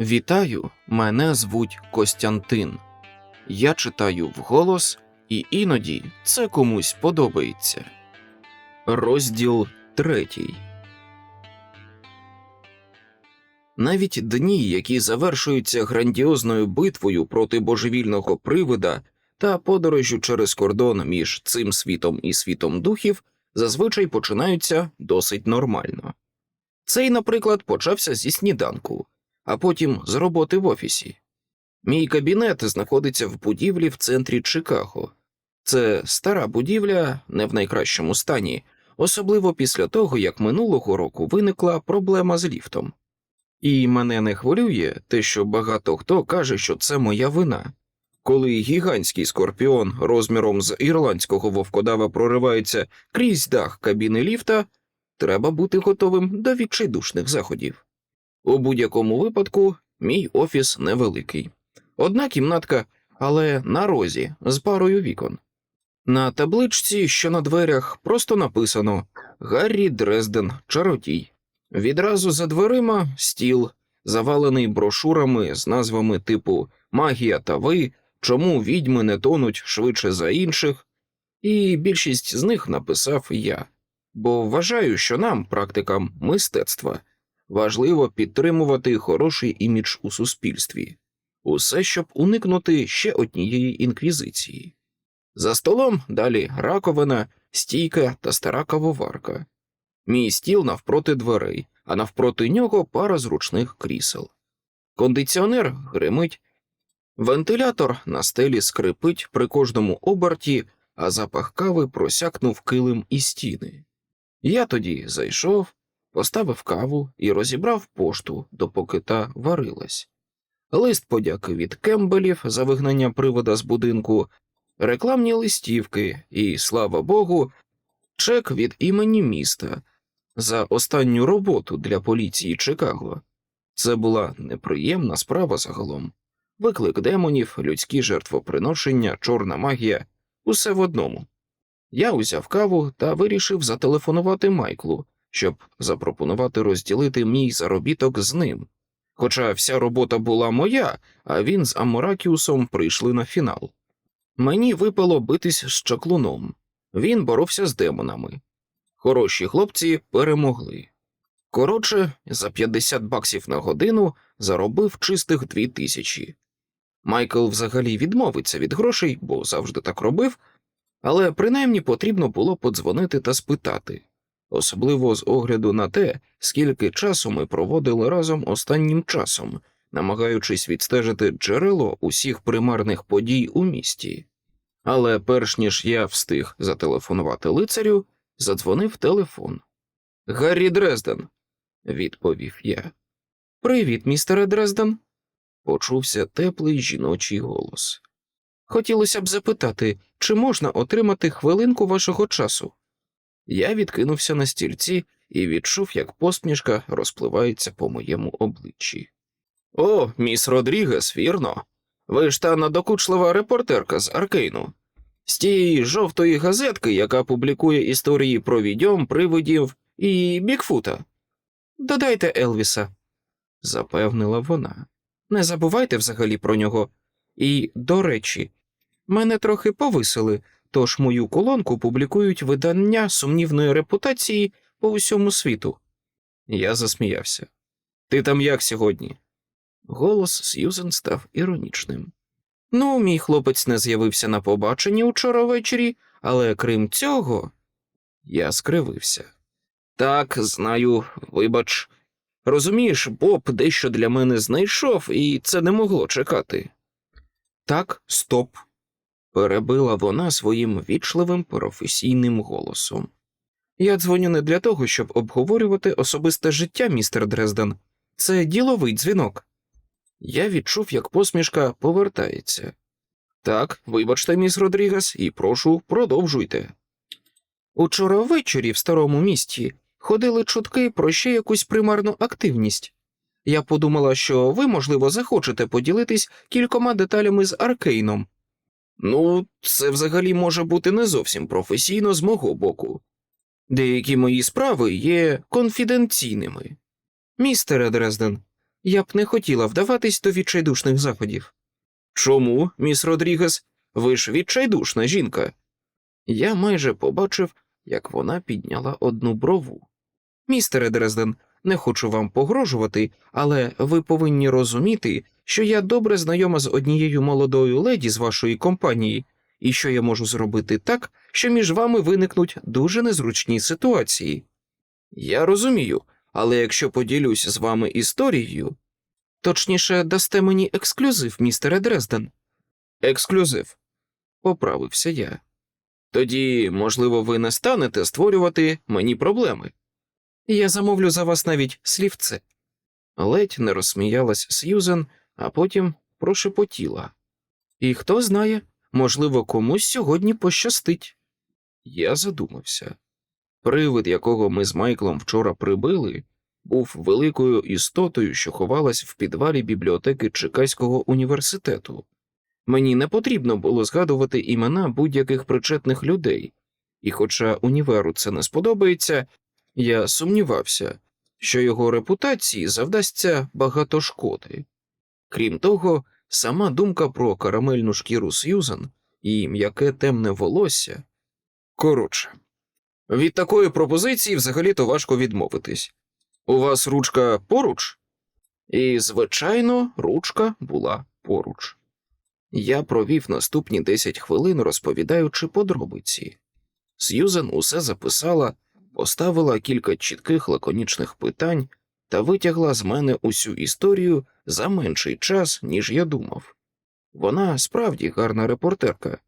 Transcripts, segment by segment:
Вітаю, мене звуть Костянтин. Я читаю вголос, і іноді це комусь подобається. Розділ третій. Навіть дні, які завершуються грандіозною битвою проти божевільного привида та подорожю через кордон між цим світом і світом духів, зазвичай починаються досить нормально. Цей, наприклад, почався зі сніданку, а потім з роботи в офісі. Мій кабінет знаходиться в будівлі в центрі Чикаго. Це стара будівля, не в найкращому стані, особливо після того, як минулого року виникла проблема з ліфтом. І мене не хвилює те, що багато хто каже, що це моя вина. Коли гігантський скорпіон розміром з ірландського вовкодава проривається крізь дах кабіни ліфта, треба бути готовим до відчайдушних заходів. У будь-якому випадку мій офіс невеликий. Одна кімнатка, але на розі з парою вікон. На табличці, що на дверях, просто написано Гаррі Дрезден, чародій. Відразу за дверима стіл, завалений брошурами з назвами типу Магія та ви, чому відьми не тонуть швидше за інших, і більшість з них написав я, бо вважаю, що нам, практикам мистецтва, важливо підтримувати хороший імідж у суспільстві, усе щоб уникнути ще однієї інквізиції. За столом далі раковина, стійка та стара кавоварка. Мій стіл навпроти дверей, а навпроти нього пара зручних крісел. Кондиціонер гримить, вентилятор на стелі скрипить при кожному оберті, а запах кави просякнув килим і стіни. Я тоді зайшов, поставив каву і розібрав пошту, допоки та варилась. Лист подяки від Кембелів за вигнання привода з будинку, рекламні листівки і, слава Богу, чек від імені міста за останню роботу для поліції Чикаго. Це була неприємна справа загалом. Виклик демонів, людські жертвоприношення, чорна магія усе в одному. Я узяв каву та вирішив зателефонувати Майклу, щоб запропонувати розділити мій заробіток з ним. Хоча вся робота була моя, а він з Аморакіусом прийшли на фінал. Мені випало битись з чаклуном. Він боровся з демонами. Хороші хлопці перемогли. Коротше, за 50 баксів на годину заробив чистих дві тисячі. Майкл взагалі відмовиться від грошей, бо завжди так робив, але принаймні потрібно було подзвонити та спитати, особливо з огляду на те, скільки часу ми проводили разом останнім часом, намагаючись відстежити джерело усіх примарних подій у місті. Але перш ніж я встиг зателефонувати лицарю, задзвонив телефон. Гаррі Дрезден, відповів я. Привіт, містере Дрезден. Почувся теплий жіночий голос. Хотілося б запитати, чи можна отримати хвилинку вашого часу? Я відкинувся на стільці і відчув, як посмішка розпливається по моєму обличчі. О, міс Родрігес, вірно. Ви ж та надокучлива репортерка з Аркейну. З тієї жовтої газетки, яка публікує історії про відьом, привидів і Бікфута. Додайте Елвіса, запевнила вона. Не забувайте взагалі про нього. І, до речі, мене трохи повисили, тож мою колонку публікують видання сумнівної репутації по усьому світу. Я засміявся. Ти там як сьогодні? Голос Сьюзен став іронічним. Ну, мій хлопець не з'явився на побаченні учора ввечері, але крім цього, я скривився. Так, знаю, вибач. Розумієш, Боб дещо для мене знайшов, і це не могло чекати. Так, стоп, перебила вона своїм вічливим професійним голосом. Я дзвоню не для того, щоб обговорювати особисте життя, містер Дрезден. Це діловий дзвінок. Я відчув, як посмішка повертається. Так, вибачте, міс Родрігес, і прошу, продовжуйте. Учора ввечері в старому місті ходили чутки про ще якусь примарну активність. Я подумала, що ви, можливо, захочете поділитись кількома деталями з Аркейном. Ну, це взагалі може бути не зовсім професійно з мого боку. Деякі мої справи є конфіденційними. Містере Дрезден, Я б не хотіла вдаватись до відчайдушних заходів. Чому, міс Родрігес? Ви ж відчайдушна жінка. Я майже побачив, як вона підняла одну брову. Містере Дрезден, не хочу вам погрожувати, але ви повинні розуміти, що я добре знайома з однією молодою леді з вашої компанії, і що я можу зробити так, що між вами виникнуть дуже незручні ситуації. Я розумію, але якщо поділюсь з вами історією, Точніше, дасте мені ексклюзив, містере Дрезден. ексклюзив, поправився я. Тоді, можливо, ви не станете створювати мені проблеми. Я замовлю за вас навіть слівце. Ледь не розсміялась Сьюзен, а потім прошепотіла. І хто знає, можливо, комусь сьогодні пощастить. Я задумався. Привид, якого ми з Майклом вчора прибили, був великою істотою, що ховалась в підвалі бібліотеки Чикаського університету. Мені не потрібно було згадувати імена будь-яких причетних людей, і, хоча універу це не сподобається, я сумнівався, що його репутації завдасться багато шкоди. Крім того, сама думка про карамельну шкіру Сьюзан і м'яке темне волосся. Коротше, від такої пропозиції взагалі-то важко відмовитись. У вас ручка поруч? І, звичайно, ручка була поруч. Я провів наступні 10 хвилин, розповідаючи подробиці. Сьюзен усе записала, поставила кілька чітких лаконічних питань та витягла з мене усю історію за менший час, ніж я думав. Вона справді гарна репортерка.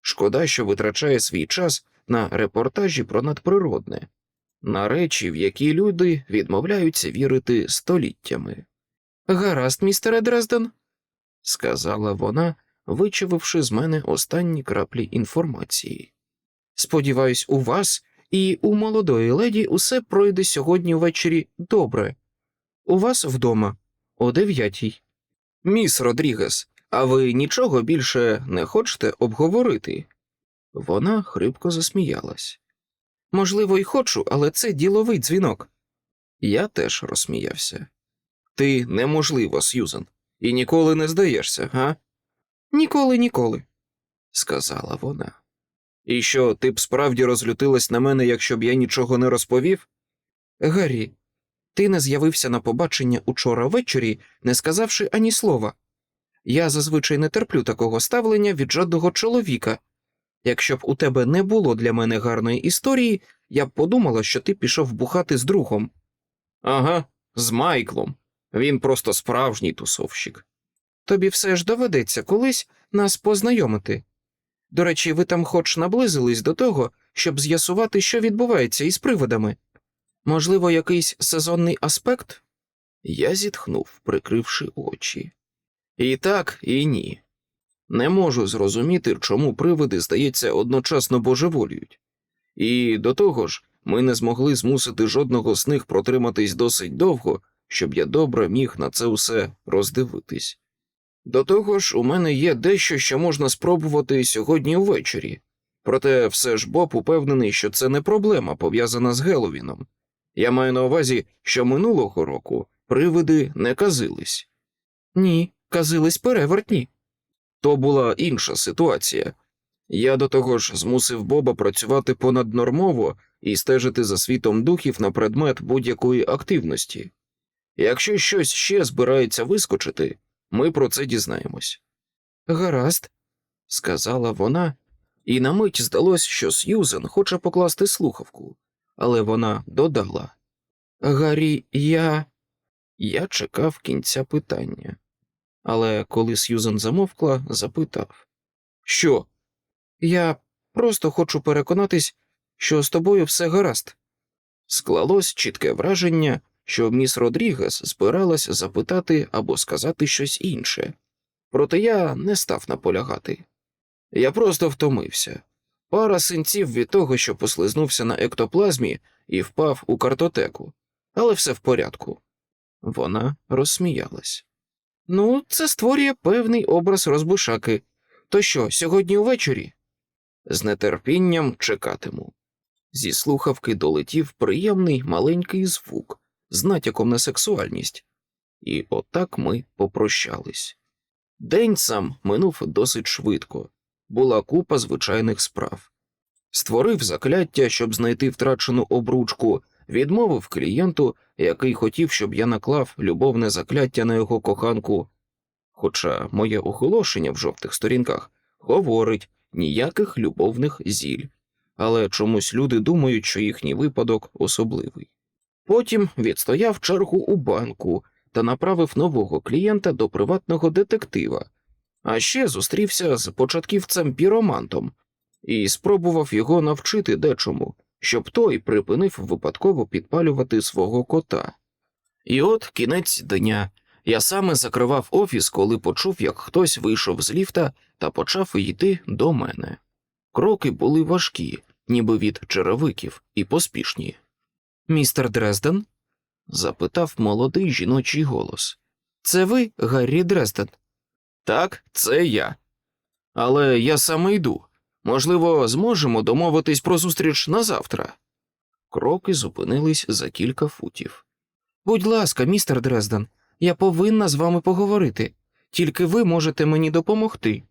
Шкода, що витрачає свій час на репортажі про надприродне, на речі, в які люди відмовляються вірити століттями. Гаразд, містере Дрезден. сказала вона, вичавивши з мене останні краплі інформації. Сподіваюсь, у вас і у молодої леді усе пройде сьогодні ввечері добре. У вас вдома о дев'ятій. Міс Родрігес, а ви нічого більше не хочете обговорити? Вона хрипко засміялась. Можливо, й хочу, але це діловий дзвінок. Я теж розсміявся. Ти неможлива, Сьюзен, і ніколи не здаєшся, га? Ніколи, ніколи. сказала вона. І що, ти б справді розлютилась на мене, якщо б я нічого не розповів? Гаррі, ти не з'явився на побачення учора ввечері, не сказавши ані слова. Я зазвичай не терплю такого ставлення від жодного чоловіка. Якщо б у тебе не було для мене гарної історії, я б подумала, що ти пішов бухати з другом. Ага, з Майклом. Він просто справжній тусовщик. Тобі все ж доведеться колись нас познайомити. До речі, ви там хоч наблизились до того, щоб з'ясувати, що відбувається із приводами. Можливо, якийсь сезонний аспект? Я зітхнув, прикривши очі. І так, і ні. Не можу зрозуміти, чому привиди, здається, одночасно божеволюють. І до того ж, ми не змогли змусити жодного з них протриматись досить довго, щоб я добре міг на це усе роздивитись. До того ж, у мене є дещо, що можна спробувати сьогодні ввечері. Проте все ж Боб упевнений, що це не проблема, пов'язана з Геловіном. Я маю на увазі, що минулого року привиди не казились. Ні, казились перевертні. То була інша ситуація. Я до того ж змусив Боба працювати понаднормово і стежити за світом духів на предмет будь-якої активності. Якщо щось ще збирається вискочити, ми про це дізнаємось. Гаразд, Сказала вона, і на мить здалось, що Сьюзен хоче покласти слухавку, але вона додала Гаррі, я. Я чекав кінця питання. Але коли Сьюзен замовкла, запитав Що? Я просто хочу переконатись, що з тобою все гаразд. Склалось чітке враження, що міс Родрігес збиралась запитати або сказати щось інше, проте я не став наполягати. Я просто втомився. Пара синців від того, що послизнувся на ектоплазмі і впав у картотеку, але все в порядку. Вона розсміялась. Ну, це створює певний образ розбушаки. То що, сьогодні увечері? З нетерпінням чекатиму. Зі слухавки долетів приємний маленький звук з натяком на сексуальність. І отак ми попрощались. День сам минув досить швидко, була купа звичайних справ. Створив закляття, щоб знайти втрачену обручку, відмовив клієнту, який хотів, щоб я наклав любовне закляття на його коханку. Хоча моє оголошення в жовтих сторінках говорить ніяких любовних зіль, але чомусь люди думають, що їхній випадок особливий. Потім відстояв чергу у банку та направив нового клієнта до приватного детектива, а ще зустрівся з початківцем піромантом і спробував його навчити дечому, щоб той припинив випадково підпалювати свого кота. І от кінець дня. Я саме закривав офіс, коли почув, як хтось вийшов з ліфта та почав йти до мене. Кроки були важкі, ніби від черевиків, і поспішні. Містер Дрезден? запитав молодий жіночий голос. Це ви, Гаррі Дрезден? Так, це я. Але я саме йду. Можливо, зможемо домовитись про зустріч на завтра. Кроки зупинились за кілька футів. Будь ласка, містер Дрезден, я повинна з вами поговорити. Тільки ви можете мені допомогти.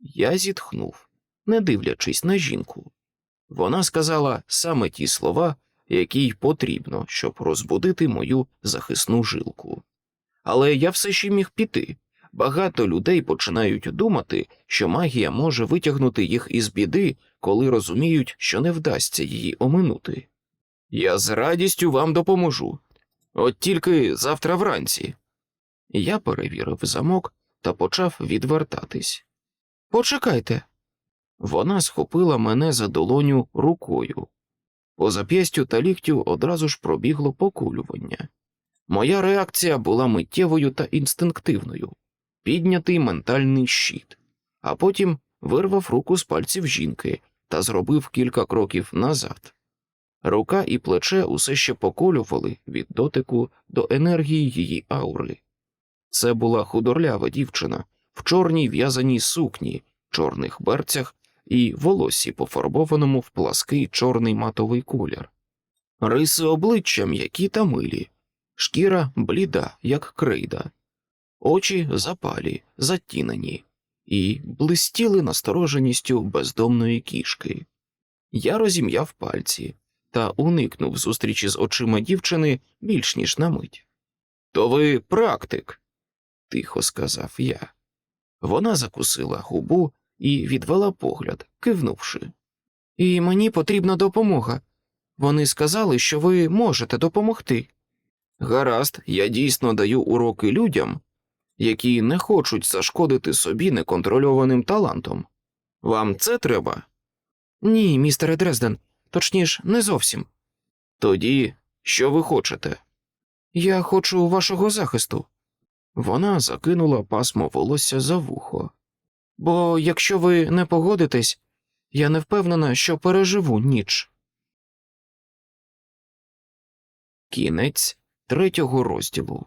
Я зітхнув, не дивлячись на жінку. Вона сказала саме ті слова, які й потрібно, щоб розбудити мою захисну жилку. Але я все ще міг піти. Багато людей починають думати, що магія може витягнути їх із біди, коли розуміють, що не вдасться її оминути. Я з радістю вам допоможу. От тільки завтра вранці. Я перевірив замок та почав відвертатись. Почекайте. Вона схопила мене за долоню рукою. По зап'ястю та ліктю одразу ж пробігло покулювання. Моя реакція була миттєвою та інстинктивною піднятий ментальний щит, а потім вирвав руку з пальців жінки та зробив кілька кроків назад. Рука і плече усе ще поколювали від дотику до енергії її аури. Це була худорлява дівчина в чорній в'язаній сукні, чорних берцях і волоссі, пофарбованому в плаский чорний матовий колір. Риси обличчя м'які та милі, шкіра бліда, як крейда, очі запалі, затінені, і блистіли настороженістю бездомної кішки. Я розім'яв пальці та уникнув зустрічі з очима дівчини більш ніж на мить. То ви практик, тихо сказав я. Вона закусила губу і відвела погляд, кивнувши. І мені потрібна допомога. Вони сказали, що ви можете допомогти. Гаразд, я дійсно даю уроки людям, які не хочуть зашкодити собі неконтрольованим талантом. Вам це треба? Ні, містере Дрезден, точніш, не зовсім. Тоді що ви хочете? Я хочу вашого захисту. Вона закинула пасмо волосся за вухо. Бо якщо ви не погодитесь, я не впевнена, що переживу ніч. Кінець третього розділу.